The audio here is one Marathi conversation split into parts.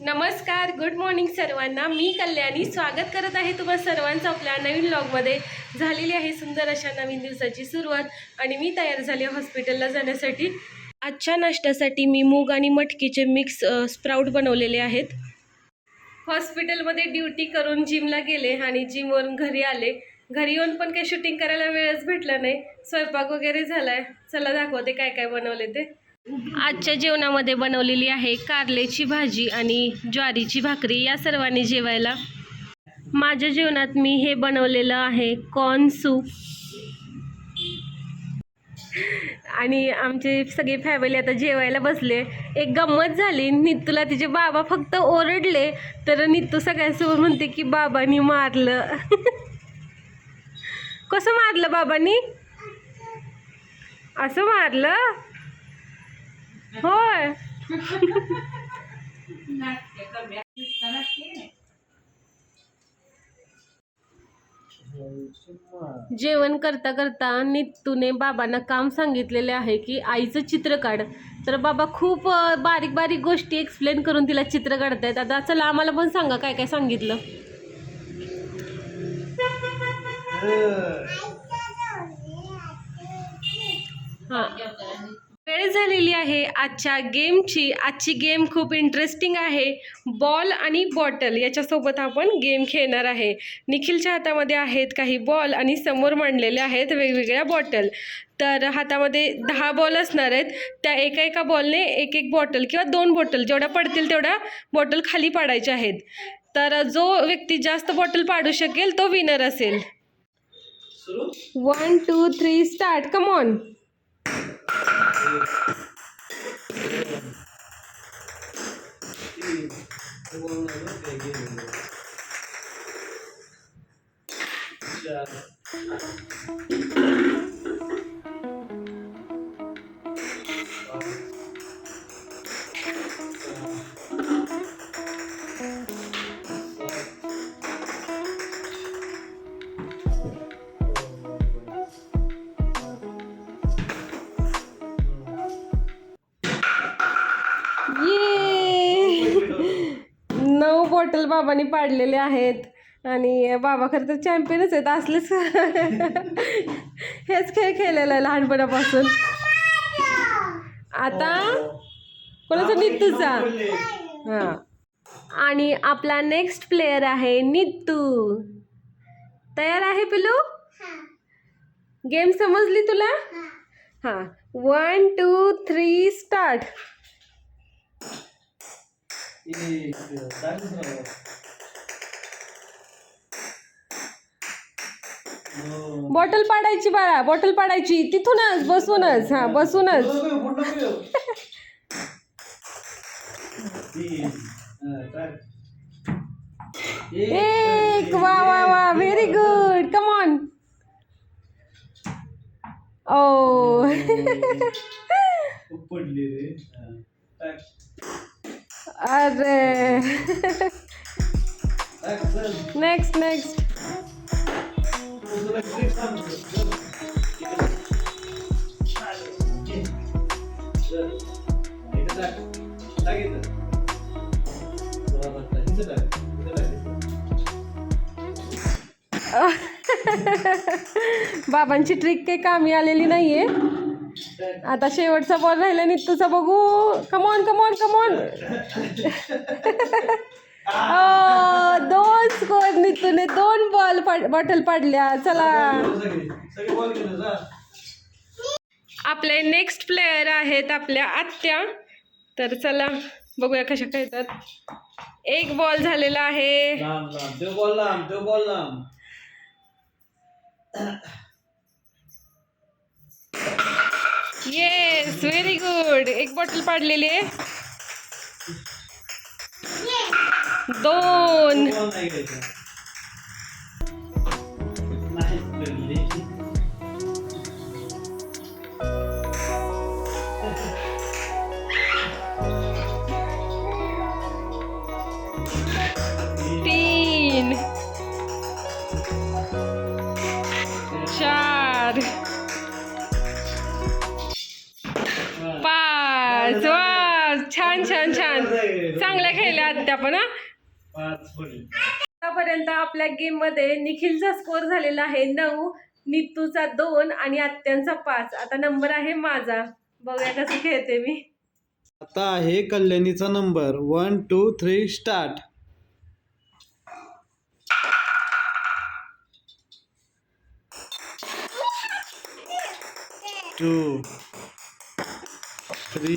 नमस्कार गुड मॉर्निंग सर्वांना. मी कल्याणी. स्वागत करत आहे तुम्हा सर्वांचं आपल्या नवीन ब्लॉगमध्ये झालेली आहे सुंदर अशा नवीन दिवसाची सुरुवात आणि मी तयार झाले हॉस्पिटलला जाण्यासाठी. आजच्या नाश्त्यासाठी मी मूग आणि मटकीचे मिक्स स्प्राऊट बनवलेले आहेत. हॉस्पिटलमध्ये ड्युटी करून जिमला गेले आणि जिमवरून घरी आले. घरी येऊन पण काही शूटिंग करायला वेळच भेटला नाही. स्वयंपाक वगैरे झाला आहे चला दाखवते काय काय बनवले ते. आजच्या जेवणामध्ये बनवलेली आहे कारलेची भाजी आणि ज्वारीची भाकरी. या सर्वांनी जेवायला. माझ्या जेवणात मी हे बनवलेलं आहे कॉर्न सूप. आणि आमचे सगळे फॅमिली आता जेवायला बसले. एक गंमत झाली. नितूला तिचे बाबा फक्त ओरडले. तर नितू सगळ्यांसमोर म्हणते की बाबांनी मारलं. कसं मारलं बाबांनी? असं मारलं? होय. जेवण करता करता नितूने बाबांना काम सांगितलेले आहे की आईचं चित्र काढ. तर बाबा खूप बारीक बारीक गोष्टी एक्सप्लेन करून तिला चित्र काढतायत. आता चला आम्हाला पण सांगा काय काय सांगितलं. हां. झालेली आहे. आजच्या गेमची आजची गेम खूप इंटरेस्टिंग आहे. बॉल आणि बॉटल याच्यासोबत आपण गेम खेळणार आहे. निखिलच्या हातामध्ये आहेत काही बॉल आणि समोर मांडलेले आहेत वेगवेगळ्या बॉटल. तर हातामध्ये दहा बॉल असणार आहेत. त्या एका एका बॉलने एक एक बॉटल किंवा दोन बॉटल जेवढ्या पडतील तेवढ्या बॉटल खाली पाडायच्या आहेत. तर जो व्यक्ती जास्त बॉटल पाडू शकेल तो विनर असेल. One two three start come on bottle बाबांनी पाडलेले आहेत. आणि बाबा खरं तर चॅम्पियनच आहेत असलेच. हेच खेळ खेळलेला आहे लहानपणापासून. आता कोणाचा नित्तूचा? हां. आणि आपला नेक्स्ट प्लेयर आहे नित्तू. तयार आहे पिलू गेम समजली तुला? हां. One two three start bottle पाडायची बाळा बॉटल पाडायची. तिथूनच बसूनच हा बसूनच. एक वा वा वा व्हेरी गुड कम ऑन ओ पडली रे. अरे। नेक्स्ट नेक्स्ट बाबांची ट्रिक काही कामी आलेली नाहीये. आता शेवटचा बॉल राहिला नित्तूचा बघू. Come on come on come on दोन स्कोर नित्तूने दोन बॉल बॉटल पाडल्या. चला. आपले नेक्स्ट प्लेयर आहेत आपल्या आत्या. तर चला बघूया कशा खेळतात. एक बॉल झालेला आहे. येस व्हेरी गुड एक बॉटल पाडलेली आहे. दोन. चांगल्या खेळल्या आत्या पण हा? आतापर्यंत आपल्या गेममध्ये निखिलचा स्कोर झालेला आहे नऊ नित्तूचा दोन आणि आत्यांचा पाच. आता नंबर आहे माझा. बघूया कसं खेळते मी. आता आहे कल्याणीचा number one two three start two three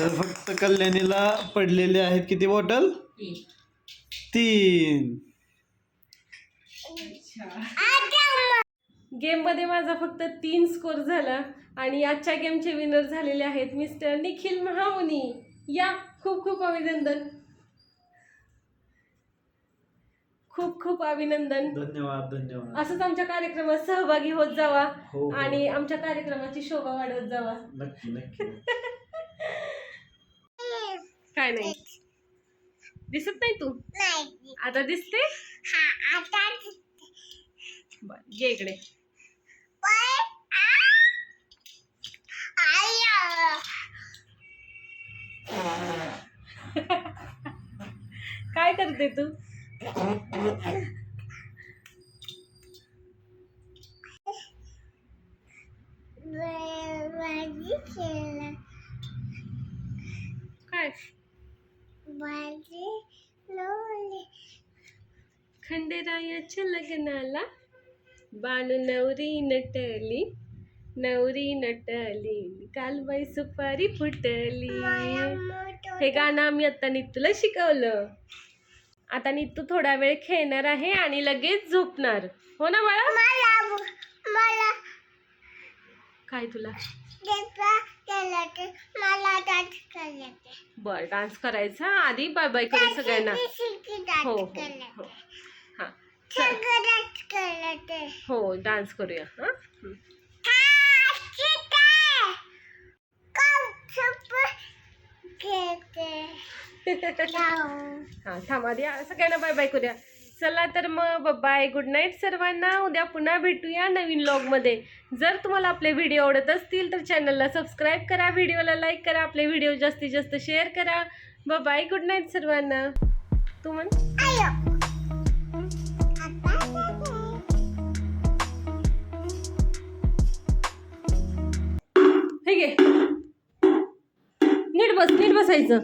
तर फक्त कल्याणीला पडलेले आहेत किती बॉटल? तीन. गेममध्ये माझा फक्त तीन स्कोर झाला आणि आजच्या गेमचे विनर झालेले आहेत मिस्टर निखिल महामुनी. या खूप खूप अभिनंदन. खूप खूप अभिनंदन. धन्यवाद धन्यवाद. असंच आमच्या कार्यक्रमात सहभागी होत जावा हो, हो. आणि आमच्या कार्यक्रमाची शोभा वाढवत जावा. नक्की नक्की. काय नाही. दिसत नाही तू? आता दिसते? बर ये इकडे. काय करते तू? काय? खंडेरायाच्या लग्नाला बानू नवरी नटली नवरी नटली कालबाई सुपारी फुटली. हे गाणं आम्ही आता नित्तूला शिकवलं. आता नित्तू थोडा वेळ खेळणार आहे आणि लगेच झोपणार. हो ना बाळा? मला काय तुला? बर डान्स करायचा? आधी बाय बाय करू सगळ्यांना हो हो हो. हा. डान्स हो करूया हा? हं. हा थांब आधी सगळ्यांना बाय बाय करूया. चला तर मग बाय गुड नाईट सर्वांना. उद्या पुन्हा भेटूया नवीन मध्ये. जर तुम्हाला आपले व्हिडिओ आवडत असतील तर चॅनलला सबस्क्राईब करा व्हिडिओला लाईक करा आपले व्हिडिओ जास्तीत जास्त शेअर करा. बाय गुड नाईट सर्वांना. तू म्हण. हे नीट बस नीट बसायचं.